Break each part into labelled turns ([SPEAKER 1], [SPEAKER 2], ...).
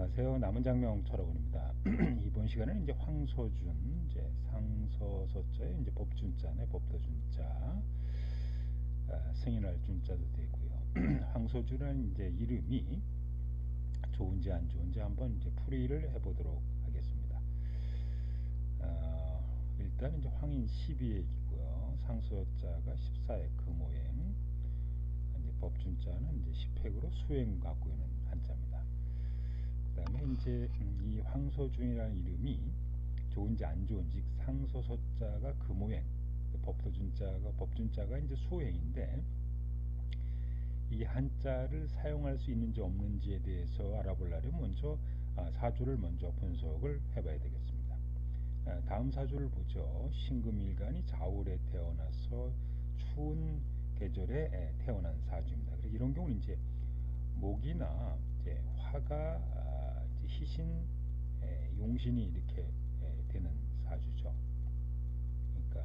[SPEAKER 1] 안녕하세요. 남은 장명 철학원입니다. 이번 시간에는 이제 황소준, 이제 상서서자의 이제 법준자네 법도준자, 아, 승인할 준자도 되고요. 황소준은 이제 이름이 좋은지 안 좋은지 한번 이제 풀이를 해보도록 하겠습니다. 아, 일단 이제 황인 12액이고요. 상서자가 14액 금오행, 이제 법준자는 이제 10획으로 수행 갖고 있는 한자입니다. 그 다음에 이제 음, 이 황소준이라는 이름이 좋은지 안 좋은지 상소서자가 금오행, 법도준자가 법준자가 이제 수행인데 이 한자를 사용할 수 있는지 없는지에 대해서 알아보려면 먼저 아, 사주를 먼저 분석을 해봐야 되겠습니다. 아, 다음 사주를 보죠. 신금일간이 자울에 태어나서 추운 계절에 태어난 사주입니다. 이런 경우는 이제 목이나 이제 화가 희신, 용신이 이렇게 되는 사주죠. 그러니까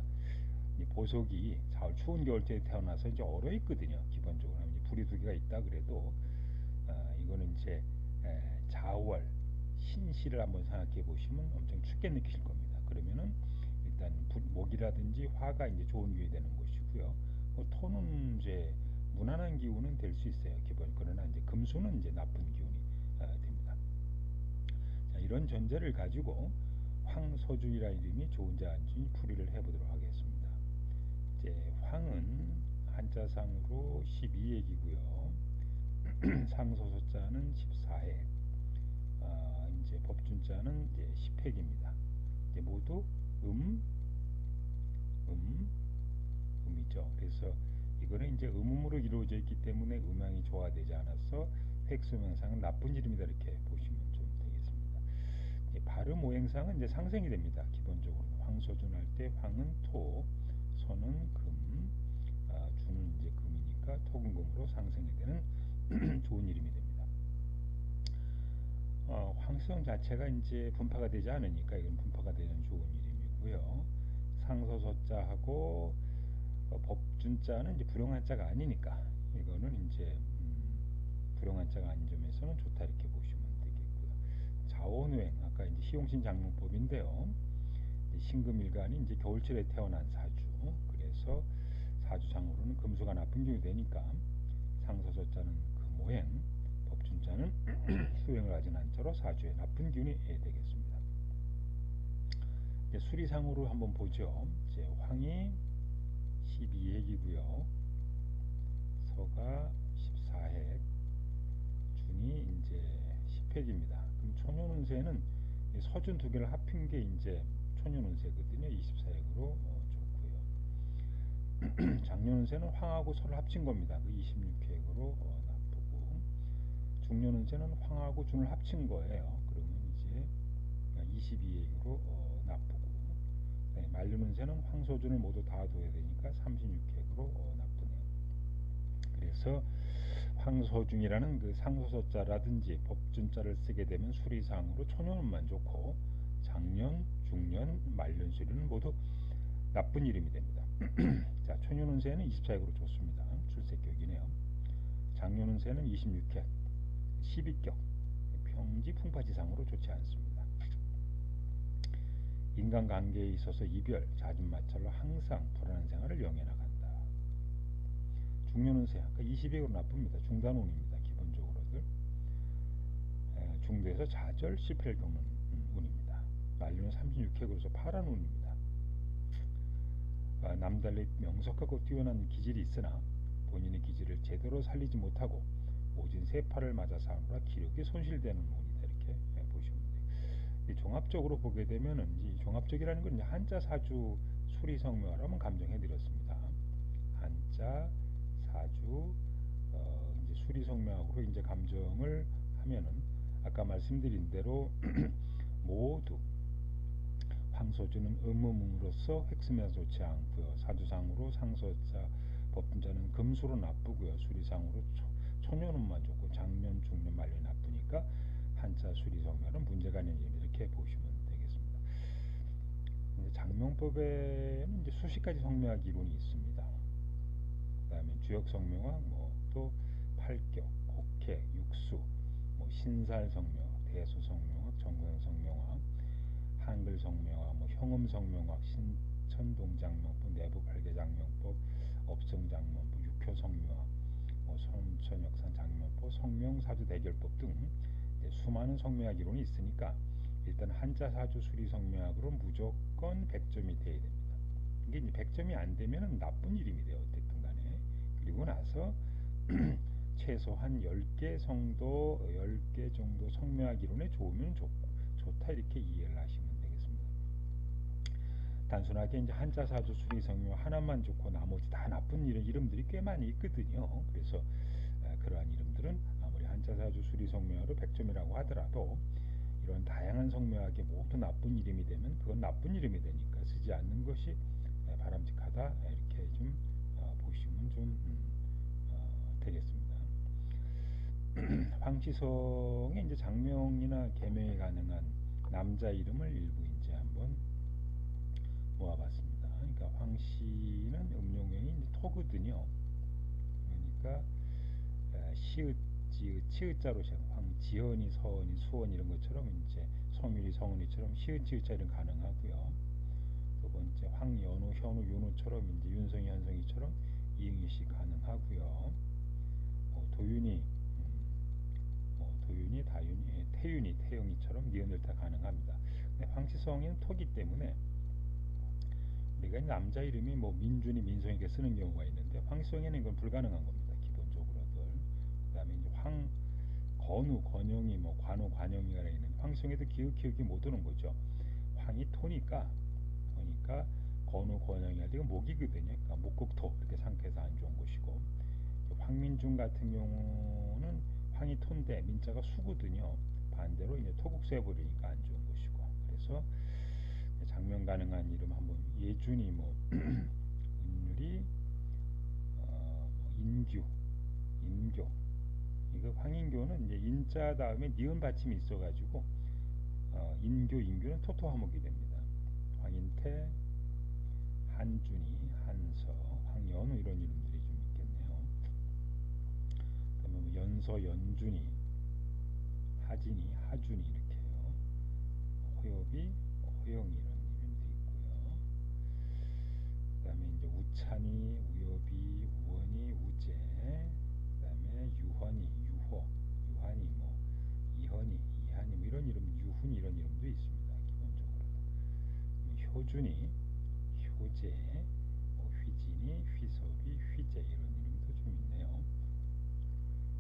[SPEAKER 1] 보석이 자울 추운 겨울때에 태어나서 이제 얼어 있거든요. 기본적으로 이제 불이 두 개가 있다 그래도 아, 이거는 이제 자월 신시를 한번 생각해 보시면 엄청 춥게 느끼실 겁니다. 그러면은 일단 목이라든지 화가 이제 좋은 기운이 되는 것이고요. 뭐 토는 이제 무난한 기운은 될 수 있어요. 기본 그러나 이제 금수는 이제 나쁜. 자, 이런 전제를 가지고 황소준이라는 이름이 좋은지 안 좋은지 풀이를 해보도록 하겠습니다. 이제 황은 한자상으로 12액이고요. 상소소자는 14액. 아, 이제 법준자는 이제 10액입니다. 이제 모두 음, 음, 음이죠. 그래서 이거는 이제 음음으로 이루어져 있기 때문에 음양이 조화되지 않아서 획수명상은 나쁜 이름이다 이렇게 발음 오행상은 이제 상생이 됩니다. 기본적으로 황소준 할 때 황은 토, 소는 금, 아, 주는 이제 금이니까 토금금으로 상생이 되는 좋은 이름이 됩니다. 어, 황성 자체가 이제 분파가 되지 않으니까 이건 분파가 되는 좋은 이름이고요. 상소서자하고 어, 법준자는 이제 불용한자가 아니니까 이거는 이제 음, 불용한자가 아닌 점에서는 좋다 이렇게. 자원우행 아까 이제 시용신 장문법인데요. 신금일간이 이제 겨울철에 태어난 사주 그래서 사주상으로는 금수가 나쁜 기운이 되니까 상서서자는 금오행 법준자는 수행을 하진 않도록 사주에 나쁜 기운이 되겠습니다. 수리상으로 한번 보죠. 이제 황이 12핵이고요. 서가 14핵, 준이 이제 10핵입니다. 그럼 초년운세는 서준 두 개를 합힌 게 이제 초년운세거든요. 24핵으로 어, 좋고요. 장년운세는 황하고 서를 합친 겁니다. 그 26핵으로 어, 나쁘고 중년운세는 황하고 준을 합친 거예요. 그러면 이제 22핵으로 어, 나쁘고 네, 말륜운세는 황소준을 모두 다 둬야 되니까 36핵으로 어, 나쁘네요. 그래서 황소준이라는 그 상소서자라든지 법준자를 쓰게 되면 수리상으로 초년운만 좋고 장년, 중년, 말년 수리는 모두 나쁜 이름이 됩니다. 자, 초년운세는 24핵으로 좋습니다. 출세격이네요. 장년운세는 26핵, 12격, 평지 풍파지상으로 좋지 않습니다. 인간관계에 있어서 이별, 잦은 마찰로 항상 불안한 생활을 영해나간다. 중년운세, 아까 20액으로 나쁩니다. 중단운입니다. 기본적으로들. 중도에서 좌절, 실패를 겪는 운입니다. 만류는 36핵으로서 파란 운입니다. 아, 남달리 명석하고 뛰어난 기질이 있으나 본인의 기질을 제대로 살리지 못하고 오진 세파를 맞아 사느라 기력이 손실되는 운이다 이렇게 보시면 돼요. 종합적으로 보게 되면은 이 종합적이라는 건 한자 사주 수리성묘라면 감정해 드렸습니다. 한자 사주 어, 이제 수리성묘하고 이제 감정을 하면은 아까 말씀드린 대로 모두 황소주는 음음으로서 획수면 좋지 않고요. 사주상으로 상소자 법분자는 금수로 나쁘고요. 수리상으로 초, 초년운만 좋고 장년, 중년, 말년 나쁘니까 한자 수리성면은 문제가 일 이렇게 보시면 되겠습니다. 장명법에는 이제 수십 가지 성묘학 이론이 있습니다. 그다음에 주역 성묘학, 뭐또 팔격, 곡회, 육수, 뭐 신살 성묘, 해수 성명학, 정근 성명학, 한글 성명학, 뭐 형음 성명학, 신천 동장명법, 내부 발계 장명법, 업성 장명법, 육효 성명학, 뭐 손천 역산 장명법, 성명 사주 대결법 등 수많은 성명학 이론이 있으니까 일단 한자 사주 수리 성명학으로 무조건 100점이 돼야 됩니다. 이게 이제 100점이 안 되면 나쁜 이름이 돼요. 간에. 그리고 나서 최소한 10개 정도 10개 정도 성명학 이론에 좋으면 좋, 좋다 이렇게 이해를 하시면 되겠습니다. 단순하게 이제 한자 사주 수리 성명 하나만 좋고 나머지 다 나쁜 이름, 이름들이 꽤 많이 있거든요. 그래서 아, 그러한 이름들은 아무리 한자 사주 수리 성명으로 100점이라고 하더라도 이런 다양한 성명학에 모두 나쁜 이름이 되면 그건 나쁜 이름이 되니까 쓰지 않는 것이 네, 바람직하다 이렇게 좀 어, 보시면 좀 음, 어, 되겠습니다. 황치성의 이제 장명이나 개명이 가능한 남자 이름을 일부 이제 한번 모아봤습니다. 그러니까 황씨는 음용형이 이제 토거든요. 그러니까 에, 시읒, 지읒, 치읒자로. 황지연이, 서원이, 수원 이런 것처럼 이제 성윤이, 성은이처럼 시읒, 치읒자 이런 가능하고요. 두 번째 황연우, 현우, 윤우처럼 이제 윤성이, 현성이처럼 이응이시 가능하고요. 뭐 도윤이, 음, 뭐 도윤이, 다윤이, 예, 태윤이, 태영이처럼 니은을 다 가능합니다. 근데 황치성인 토기 때문에 우리가 남자 이름이 뭐 민준이, 민성이 이렇게 쓰는 경우가 있는데 황치성에는 이건 불가능한 겁니다. 기본적으로들. 그 다음에 이제 황 건우, 건영이, 뭐 관우, 관영이가 있는 황성에도 기억, 기억이 못 오는 거죠. 황이 토니까, 토니까 건우, 건영이 할 때가 목이거든요. 그러니까 목국토 이렇게 상태에서 안 좋은 것이고 황민중 같은 경우는 황이 토인데 민자가 수거든요. 반대로 이제 토국세 버리니까 안 좋은 것이고 그래서 장명 가능한 이름 한번 예준이 뭐 은율이 어, 뭐 인규 인교 이거 황인교는 이제 인자 다음에 니은 받침이 있어가지고 어, 인교 인교는 토토 화목이 됩니다. 황인태, 한준이, 한서, 황연우 이런 이름들이 좀 있겠네요. 그다음에 뭐 연서, 연준이, 하진이, 하준이 이렇게 해요. 호엽이, 호영이 이런 이름도 있고요. 그다음에 이제 우찬이, 우엽이, 우원이, 우재, 그다음에 유헌이, 유호, 유한이, 뭐 이헌이, 이한이 뭐 이런 이름, 유훈 이런 이름도 있습니다. 기본적으로 효준이, 효재, 뭐 휘진이, 휘섭이, 휘재 이런 이름도 좀 있네요.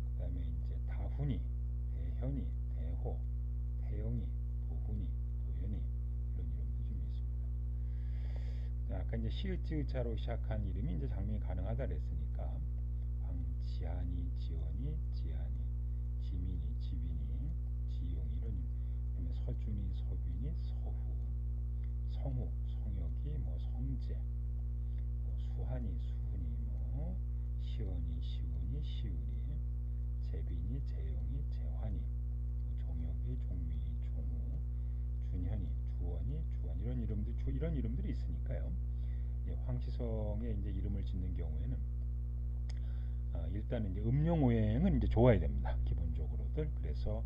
[SPEAKER 1] 그 다음에 이제 다훈이, 대현이, 대호, 태영이, 도훈이, 도현이 이런 이름도 좀 있습니다. 아까 이제 시읒지읒자로 시작한 이름이 이제 장명이 가능하다 그랬으니까 황지한이, 지원이, 지한이, 지민이, 지빈이, 지용이 이런 서준이, 서빈이, 서후, 성우, 뭐 성재, 뭐 수한이, 수훈이, 뭐 시원이, 시운이, 시운이, 재빈이, 재영이, 재환이, 뭐 종혁이, 종민이, 종우, 준현이, 주원이, 주환 이런 이름들 주, 이런 이름들이 있으니까요. 예, 황치성의 이제 이름을 짓는 경우에는 아, 일단은 이제 음용 오행은 이제 좋아야 됩니다. 기본적으로들. 그래서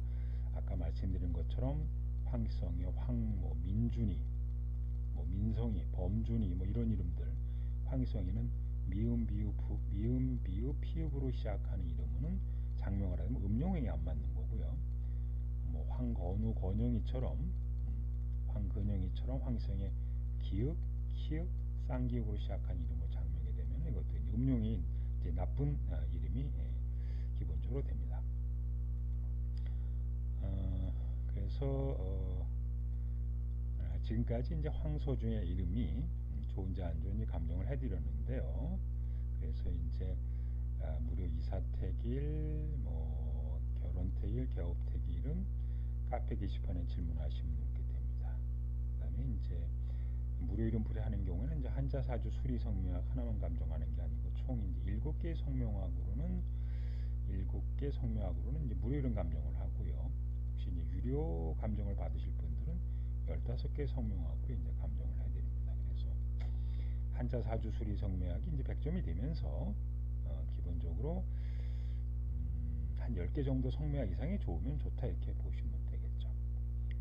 [SPEAKER 1] 아까 말씀드린 것처럼 황성이, 황, 뭐 민준이, 뭐 민성이, 범준이, 뭐 이런 이름들. 황성이는 미음, 비읍, 부, 미음, 비읍, 피읍으로 시작하는 이름은 장명을 하면 음용행이 안 맞는 거고요. 뭐 황건우, 건영이처럼, 음, 황근영이처럼 황성의 기읍, 키읍, 쌍기읍으로 시작한 이름을 장명이 되면 이것도 음용이 이제 나쁜 아, 이름이 예, 기본적으로 됩니다. 어, 그래서 어, 아, 지금까지 이제 황소중의 이름이 음, 좋은지 안 좋은지 감정을 해드렸는데요. 그래서 이제 아, 무료 이사택일, 뭐 결혼택일, 개업택일은 카페 게시판에 질문하시면 이렇게 됩니다. 그다음에 이제 무료 이름 불회하는 경우에는 이제 한자 사주 수리 성명학 하나만 감정하는 게 아니고 총 이제 일곱 개의 성명학으로는 일곱 개 성명학으로는 이제 무료 이름 감정을 하고요. 혹시 이제 유료 감정을 받으실 분들은 열다섯 개 성명학으로 이제 감정을 해드립니다. 그래서 한자 사주 수리 성명학이 이제 100점이 되면서 어, 기본적으로 음, 한 10개 정도 성명학 이상이 좋으면 좋다 이렇게 보시면 되겠죠.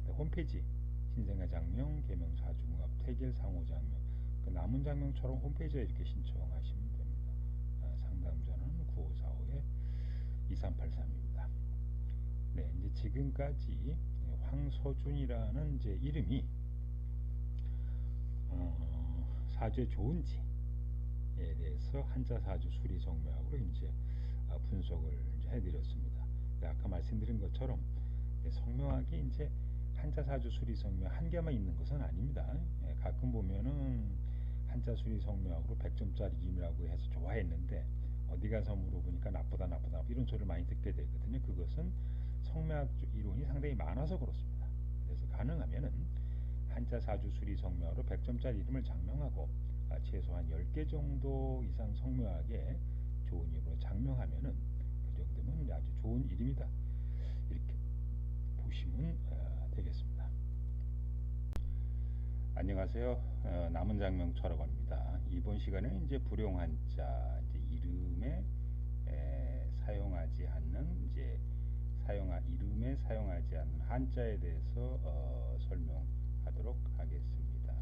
[SPEAKER 1] 네, 홈페이지 신생아 장명 개명 사중합 태길 상호 장명 그 남은 장명처럼 홈페이지에 이렇게 신청하시면 됩니다. 아, 상담 전화는 9545에 2383입니다. 네, 이제 지금까지 황서준이라는 이제 이름이 어, 사주에 좋은지에 대해서 한자 사주 수리 성명으로 이제 아, 분석을 이제 해드렸습니다. 네, 아까 말씀드린 것처럼 네, 성명학이 이제 한자 사주 수리 성명 한 개만 있는 것은 아닙니다. 예, 가끔 보면은 한자 수리 성명학으로 100점짜리 임이라고 해서 좋아했는데 어디 가서 물어보니까 나쁘다 나쁘다 이런 소리를 많이 듣게 되거든요. 그것은 성명학 이론이 상당히 많아서 그렇습니다. 그래서 가능하면은 한자 사주 수리 성명으로 100점짜리 이름을 장명하고 아, 최소한 10개 정도 이상 성명학에 좋은 이름으로 장명하면은 그 정도면 아주 좋은 이름이다. 이렇게 보시면 어, 되겠습니다. 안녕하세요. 어, 남은 장명 철학원입니다. 이번 시간에는 이제 불용 한자 이제 이름에 에, 사용하지 않는 이제 사용하 이름에 사용하지 않는 한자에 대해서 어, 설명하도록 하겠습니다.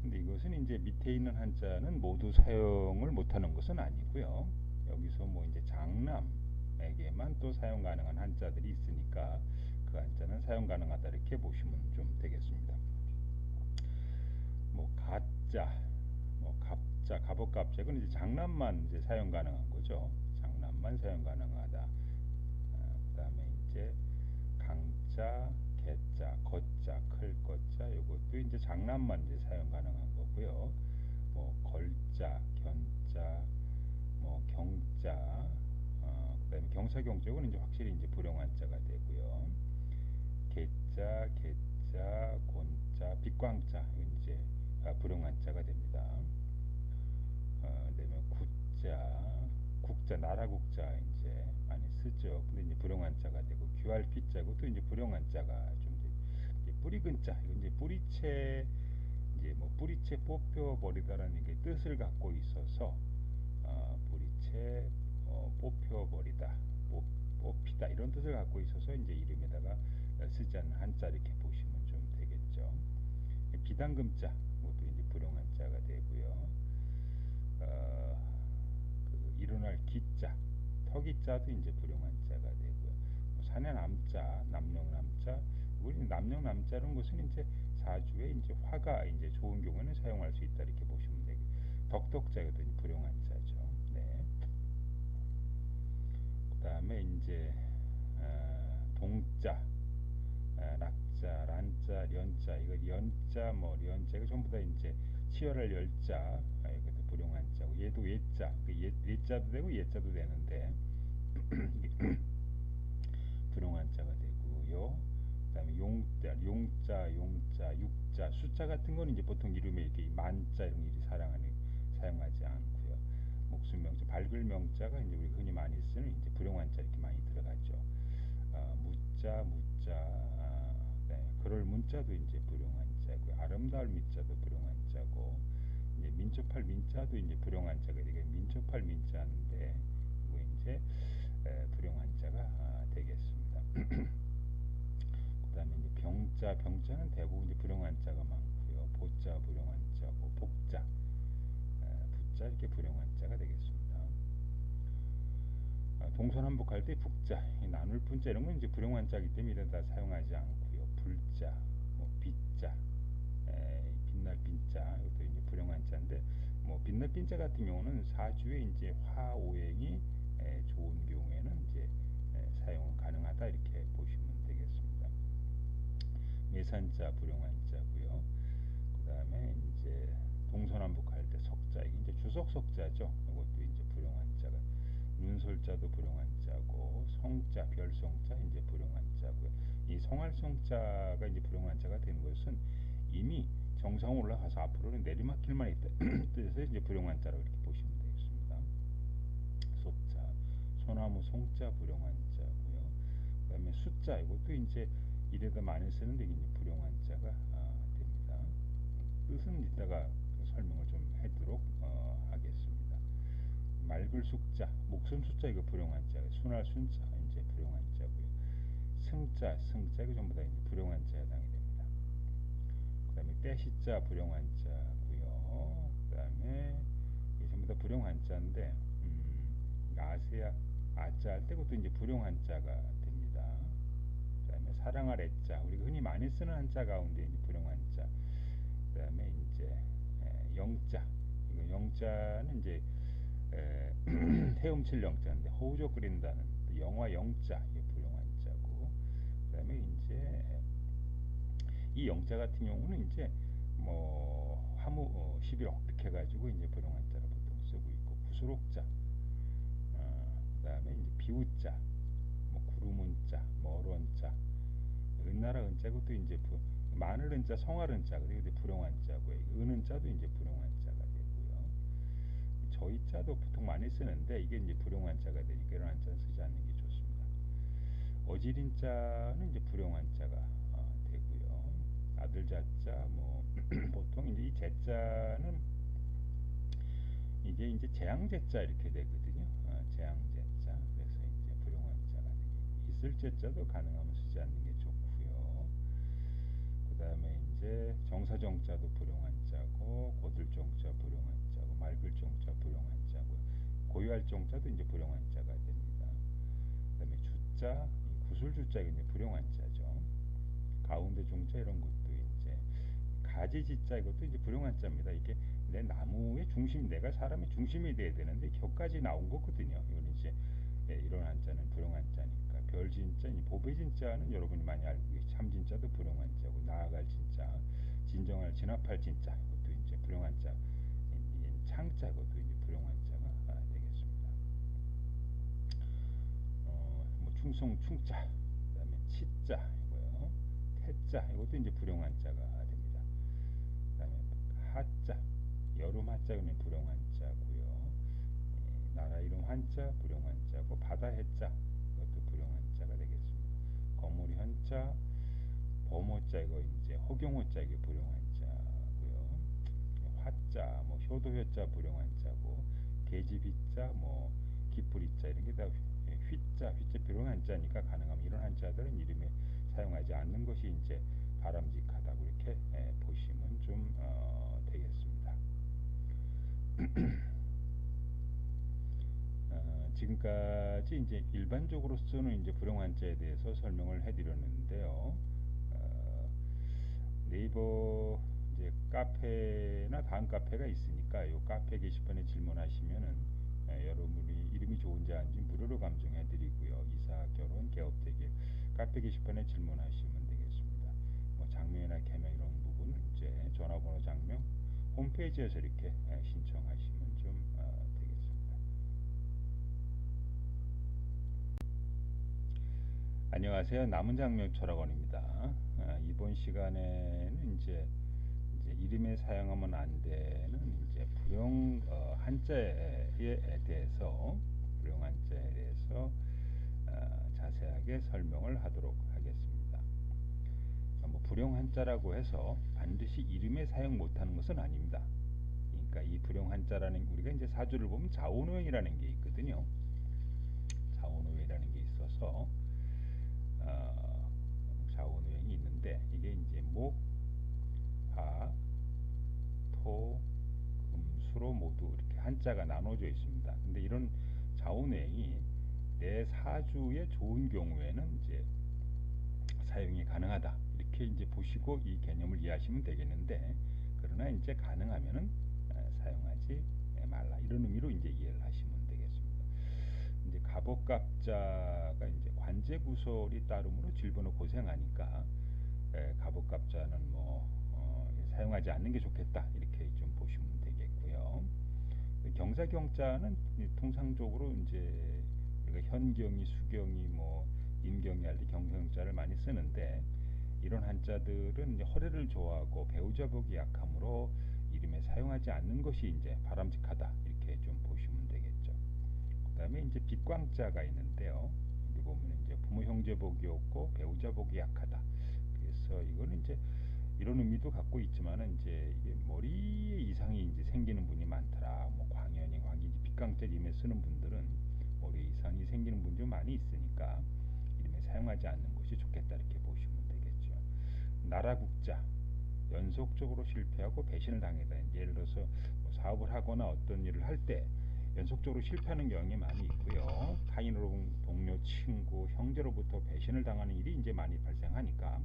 [SPEAKER 1] 근데 이것은 이제 밑에 있는 한자는 모두 사용을 못하는 것은 아니고요. 여기서 뭐 이제 장남에게만 또 사용 가능한 한자들이 있으니까 그 한자는 사용 가능하다 이렇게 보시면 좀 되겠습니다. 뭐 가짜, 뭐 갑자, 갑옷 갑자 이건 이제 장남만 이제 사용 가능한 거죠. 장남만 사용 가능하다. 이제 강자, 개자, 거자, 클 거자 이것도 이제 장남만 이제 사용 가능한 거고요. 뭐 걸자, 견자, 뭐 경자, 어, 그다음에 경사경적은 이제 확실히 이제 불용한자가 되고요. 개자, 개자, 곤자, 빛광자 이제 아, 불용한자가 됩니다. 어, 그다음에 국자, 국자, 나라 국자 이제 많이 쓰죠. 근데 이제 불용한자가 되고 귀할 피자고 또 이제 불용한자가 좀 이제 뿌리근자 이제 뿌리채 이제 뭐 뿌리채 뽑혀 버리다라는 게 뜻을 갖고 있어서 어, 뿌리채 어, 뽑혀 버리다, 뽑, 뽑히다 이런 뜻을 갖고 있어서 이제 이름에다가 쓰지 않는 한자 이렇게 보시면 좀 되겠죠. 비당금자 이것도 이제 불용한자가 되고요. 어, 그 일어날 기자, 터기자도 이제 불용한자가 되고요. 뭐 사내남자, 남녀남자, 우리 남녀남자는 것은 이제 사주에 이제 화가 이제 좋은 경우에는 사용할 수 있다 이렇게 보시면 되고 덕덕자가 불용한자죠. 네. 그다음에 이제 어, 동자, 어, 낙자, 란자, 련자 이거 연자 뭐 련자 이거 전부 다 이제 치열할 열자 아, 이것도 불용한자고 얘도 예자 그 예, 예자도 되고 예자도 되는데 불용한자가 되고요. 그 다음에 용자, 용자, 용자, 육자, 숫자 같은 거는 이제 보통 이름에 이렇게 만자 이런 일이 사랑하는 사용하지 않고요. 목숨 명자, 밝을 명자가 이제 우리 흔히 많이 쓰는 이제 불용한자 이렇게 많이 들어가죠. 어, 무자, 무자, 아, 네, 그럴 문자도 이제 불용한자고요. 아름다울 민자도 불용 한자고 이제 민초팔 민자도 이제 불용한자가 되게 민초팔 민자인데 이거 이제 에, 불용한자가 아, 되겠습니다. 그다음에 이제 병자, 병자는 대부분 이제 불용한자가 많고요. 보자 불용한자고 복자, 에, 부자 이렇게 불용한자가 되겠습니다. 아, 동서남북할 때 북자, 이 나눌 분자 이런 건 이제 불용한자이기 때문에 다 사용하지 않고요. 불자, 뭐빈 자 이것도 이제 불용한 자인데 뭐 빛날 빈자 같은 경우는 사주에 이제 화오행이 에, 좋은 경우에는 이제 에, 사용 가능하다 이렇게 보시면 되겠습니다. 예산자 불용한자고요. 그 다음에 이제 동서남북 할 때 석자 이제 주석 석자죠. 이것도 이제 불용한자가 눈솔자도 불용한자고 성자 별성자 이제 불용한자고요. 이 성할성자가 이제 불용한자가 되는 것은 이미 정상 올라가서 앞으로는 내리막길만 있다. 뜻에서 이제 불용한자라고 이렇게 보시면 되겠습니다. 속자, 소나무 송자 불용한자고요. 그다음에 숫자 이것도 이제 이래도 많이 쓰는데 이제 불용한자가 아, 됩니다. 뜻은 이따가 설명을 좀 하도록 어, 하겠습니다. 맑을 숙자, 목숨 숫자 이거 불용한자, 순할 순자 이제 불용한자고요. 승자, 승자 이거 전부 다 이제 불용한자에 해당이 다. 그다음에 빼시자 불용한자고요. 그 다음에 이게 전부 다 불용한자인데 음, 아세야 아자 할 때 그것도 이제 불용한자가 됩니다. 그 다음에 사랑할 애자 우리가 흔히 많이 쓰는 한자 가운데 이제 불용한자. 그 다음에 이제 에, 영자 이거 영자는 이제 에, 헤엄칠 영자인데 호우적 그린다는 영화 영자 이게 불용한자고 그 다음에 이제 이 영자 같은 경우는 이제 뭐 화무 어, 11억 이렇게 해가지고 이제 불용한자로 보통 쓰고 있고 구수록자 어, 그 다음에 이제 비우자 뭐 구름은자 머론자. 은나라 은자 그것도 이제 부, 마늘 은자 성할 은자 그리고 불용한자고 은 은자도 이제 불용한자가 되고요. 저희 자도 보통 많이 쓰는데 이게 이제 불용한자가 되니까 이런 한자는 쓰지 않는 게 좋습니다. 어지린 자는 이제 불용한자가 아들 자자 뭐 보통 이제 이 제자는 이게 이제 재앙제자 이렇게 되거든요. 어, 재앙제자. 그래서 이제 불용한 자가 되겠고 있을 제자도 가능하면 쓰지 않는 게 좋고요. 그 다음에 이제 정사정자도 불용한 자고 고들정자 불용한 자고 맑을정자 불용한 자고 고유할 정자도 이제 불용한 자가 됩니다. 그 다음에 주자 구술주자 이제 불용한 자죠. 가운데 중자 이런 이제 가지지자 이것도 이제 불용한 자입니다. 이게 내 나무의 중심 내가 사람의 중심이 돼야 되는데 격까지 나온 거거든요 이건 이제 예, 이런 한자는 불용한 자니까. 별진자 보배진자는 여러분이 많이 알고 계시 참진자도 불용한 자고 나아갈 진짜 진정할 진압할 진짜 이것도 이제 불용한 자 창자 이것도 이제 불용한 자가 아, 되겠습니다. 어, 뭐 충성 충자 그다음에 치자 이거요. 태자 이것도 이제 됩니다 그다음에 하자 여름 하자는 불용 한자고요 예, 나라 이름 한자 불용 한자고 바다 해자 이것도 불용 한자가 되겠습니다 거물이 한자 범호자 이거 이제 허경호자 이게 불용 한자고요 화자 뭐 효도효자 불용 한자고 계집이자 뭐 기쁘리자 이런 게 다 휘자 휘자 불용 한자니까 가능하면 이런 한자들은 이름에 사용하지 않는 것이 이제 바람직하다고 이렇게 예, 보시면 좀 어. 어, 지금까지 이제 일반적으로 쓰는 이제 불용한자에 대해서 설명을 해드렸는데요. 어, 네이버 이제 카페나 다음 카페가 있으니까 이 카페 게시판에 질문하시면은 에, 여러분이 이름이 좋은지 아닌지 무료로 감정해드리고요. 이사, 결혼, 개업대기 카페 게시판에 질문하시면 되겠습니다. 뭐 장명이나 개명 이런 부분은 이제 전화번호 장명 홈페이지에서 이렇게 에, 신청하시면 좀 어, 되겠습니다. 안녕하세요. 남은 장명 철학원입니다. 아, 이번 시간에는 이제, 이제 이름에 사용하면 안 되는 이제 불용 어, 한자에 대해서 불용 한자에 대해서 어, 자세하게 설명을 하도록 불용 한자라고 해서 반드시 이름에 사용 못하는 것은 아닙니다. 그러니까 이 불용 한자라는 우리가 이제 사주를 보면 자오노행이라는 게 있거든요. 자오노행이라는 게 있어서 어, 자오노행이 있는데 이게 이제 목, 화, 토, 금, 수로 모두 이렇게 한자가 나눠져 있습니다. 근데 이런 자오노행이 내 사주에 좋은 경우에는 이제 사용이 가능하다 이렇게 이제 보시고 이 개념을 이해하시면 되겠는데 그러나 이제 가능하면은 사용하지 말라 이런 의미로 이제 이해를 하시면 되겠습니다. 이제 갑옷갑자가 이제 관제 구설이 따름으로 질번호 고생하니까 에, 갑옷갑자는 뭐 어, 사용하지 않는 게 좋겠다 이렇게 좀 보시면 되겠고요. 경사경자는 통상적으로 이제 우리가 현경이, 수경이, 뭐 임경이 할 때 경사경자를 많이 쓰는데 이런 한자들은 이제 허례를 좋아하고 배우자 보기 약함으로 이름에 사용하지 않는 것이 이제 바람직하다 이렇게 좀 보시면 되겠죠. 그 다음에 이제 빛광자가 있는데요. 여기 보면 이제 부모 형제 복이 없고 배우자 복이 약하다. 그래서 이거는 이제 이런 의미도 갖고 있지만은 이제 머리에 이상이 이제 생기는 분이 많더라. 뭐 광연이 광기 빛광자 이름에 쓰는 분들은 머리 이상이 생기는 분들이 많이 있으니까 이름에 사용하지 않는 것이 좋겠다 이렇게. 나라 국자 연속적으로 실패하고 배신을 당했다. 예를 들어서 뭐 사업을 하거나 어떤 일을 할 때 연속적으로 실패하는 경향이 많이 있고요. 타인으로 동료, 친구, 형제로부터 배신을 당하는 일이 이제 많이 발생하니까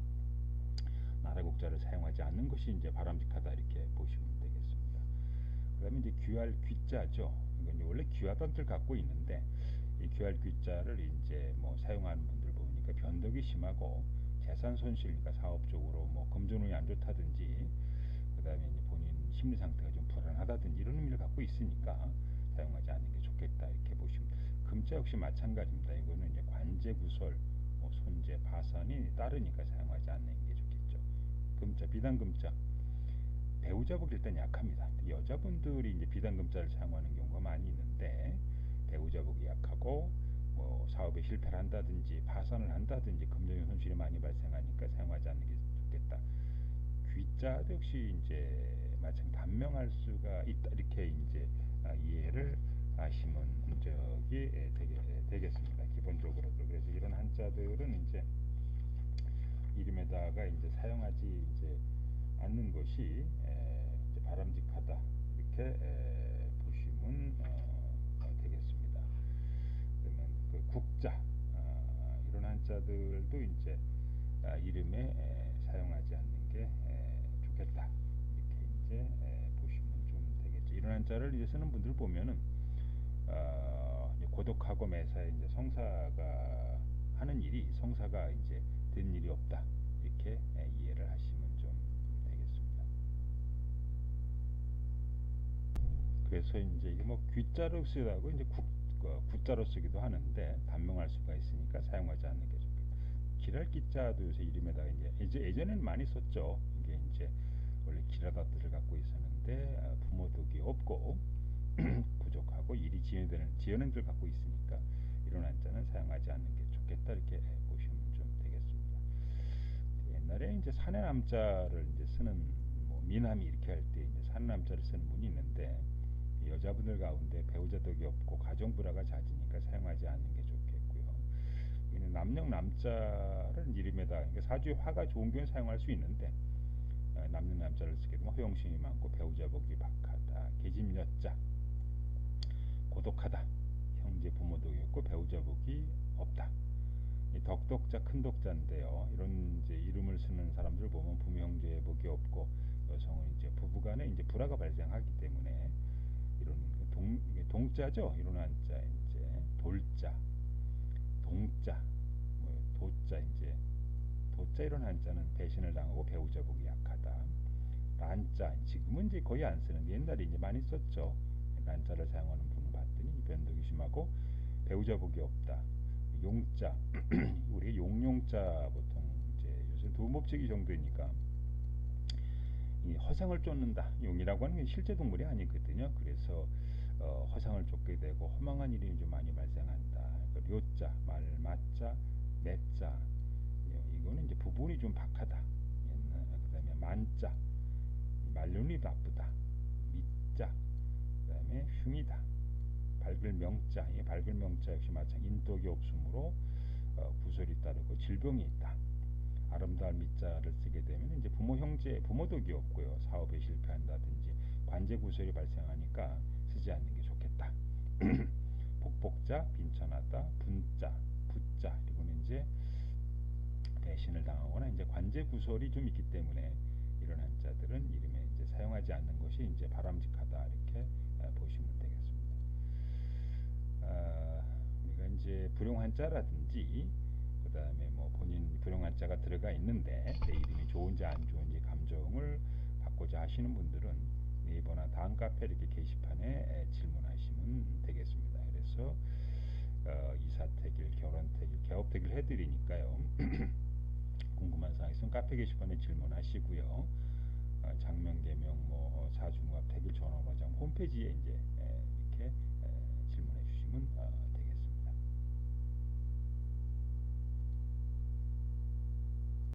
[SPEAKER 1] 나라 국자를 사용하지 않는 것이 이제 바람직하다 이렇게 보시면 되겠습니다. 그다음에 이제 귀할 귀자죠. 이건 이제 원래 귀하던 뜻을 갖고 있는데 이 귀할 귀자를 이제 뭐 사용하는 분들 보니까 변덕이 심하고 재산 손실이니까 사업적으로 뭐 금전운이 안 좋다든지 그다음에 본인 심리 상태가 좀 불안하다든지 이런 의미를 갖고 있으니까 사용하지 않는 게 좋겠다 이렇게 보시면 금자 역시 마찬가지입니다. 이거는 이제 관제 구설, 뭐 손재, 파산이 따르니까 사용하지 않는 게 좋겠죠. 금자, 비단 금자 배우자복 일단 약합니다. 여자분들이 이제 비단 금자를 사용하는 경우가 많이 있는데 배우자복이 약하고 뭐 사업에 실패를 한다든지 파산을 한다든지 금전의 손실이 많이 발생하니까 사용하지 않는 게 좋겠다. 귀자도 역시 이제 마찬 단명할 수가 있다 이렇게 이제 아, 이해를 하시면 적이 예, 되게, 되겠 습니다. 기본적으로 그래서 이런 한자들은 이제 이름에다가 이제 사용하지 이제 않는 것이 바람직하다 이렇게 에, 보시면 국자 아, 이런 한자들도 이제 아, 이름에 에, 사용하지 않는 게 에, 좋겠다 이렇게 이제 에, 보시면 좀 되겠죠. 이런 한자를 이제 쓰는 분들 보면은 어, 고독하고 매사에 이제 성사가 하는 일이 성사가 이제 된 일이 없다 이렇게 에, 이해를 하시면 좀 되겠습니다. 그래서 이제 뭐 귀자로 쓰기도 하고 이제 국, 어, 구자로 쓰기도 하는데 단명할 수가 있으니까 사용하지 않는 게 좋겠다. 기랄 기자도 요새 이름에다가 이제 예전, 예전에는 많이 썼죠. 이게 이제 원래 기라다 뜻을 갖고 있었는데 아, 부모독이 없고 부족하고 일이 지연되는 지연한 들 갖고 있으니까 이런 한자는 사용하지 않는 게 좋겠다 이렇게 보시면 좀 되겠습니다. 옛날에 이제 사내 남자를 이제 쓰는 뭐 미남이 이렇게 할 때 이제 사내 남자를 쓰는 분이 있는데 여자분들 가운데 배우자 덕이 없고 가정 불화가 잦으니까 사용하지 않는 게 좋겠고요. 이는 남녀 남자를 이름에다 그러니까 사주에 화가 좋은 경우에 사용할 수 있는데 어, 남녀 남자를 쓰게 되면 허용심이 많고 배우자 복이 박하다 계집여자 고독하다 형제 부모 덕이 없고 배우자 복이 없다 이 덕독자 큰 독자인데요 이런 이제 이름을 쓰는 사람들 보면 부모 형제 복이 없고 여성은 이제 부부간에 이제 불화가 발생하기 때문에 동 이게 동자죠 이런 한자 이제 돌자 동자 뭐 도자 이제 도자 이런 한자는 배신을 당하고 배우자 복이 약하다. 란자 지금은 이제 거의 안 쓰는데 옛날에 이제 많이 썼죠. 란자를 사용하는 분을 봤더니 변덕이 심하고 배우자 복이 없다. 용자 우리 용용자 보통 이제 요새 두목적이 정도이니까 이 허상을 쫓는다. 용이라고 하는 게 실제 동물이 아니거든요. 그래서 어, 허상을 쫓게 되고 허망한 일이 좀 많이 발생한다. 그 료자, 말, 맞자, 매자 이거는 이제 부분이 좀 박하다. 옛날 그다음에 만자, 말륜이 나쁘다. 밑자, 그 다음에 흉이다. 밝을 명자, 이 밝을 명자 역시 마찬 인덕이 없으므로 어, 구설이 따르고 질병이 있다. 아름다운 밑자를 쓰게 되면 이제 부모 형제 부모덕이 없고요 사업에 실패한다든지 관제 구설이 발생하니까 쓰지 않는 게 좋겠다. 복복자 빈천하다 분자 부자 이거는 이제 배신을 당하거나 이제 관제 구설이 좀 있기 때문에 이런 한자들은 이름에 이제 사용하지 않는 것이 이제 바람직하다 이렇게 보시면 되겠습니다. 아, 우리가 이제 불용 한자라든지 그 다음에 뭐 본인 불용 한자가 들어가 있는데 내 이름이 좋은지 안 좋은지 감정을 받고자 하시는 분들은 네이버나 다음 카페 이렇게 게시판에 질문하시면 되겠습니다. 그래서 어, 이사택일, 결혼택일, 개업택일 해드리니까요. 궁금한 사항 있으면 카페 게시판에 질문하시고요. 어, 장명 개명 뭐 사중합 택일 전화번호 홈페이지에 이제 에, 이렇게 에, 질문해 주시면 어,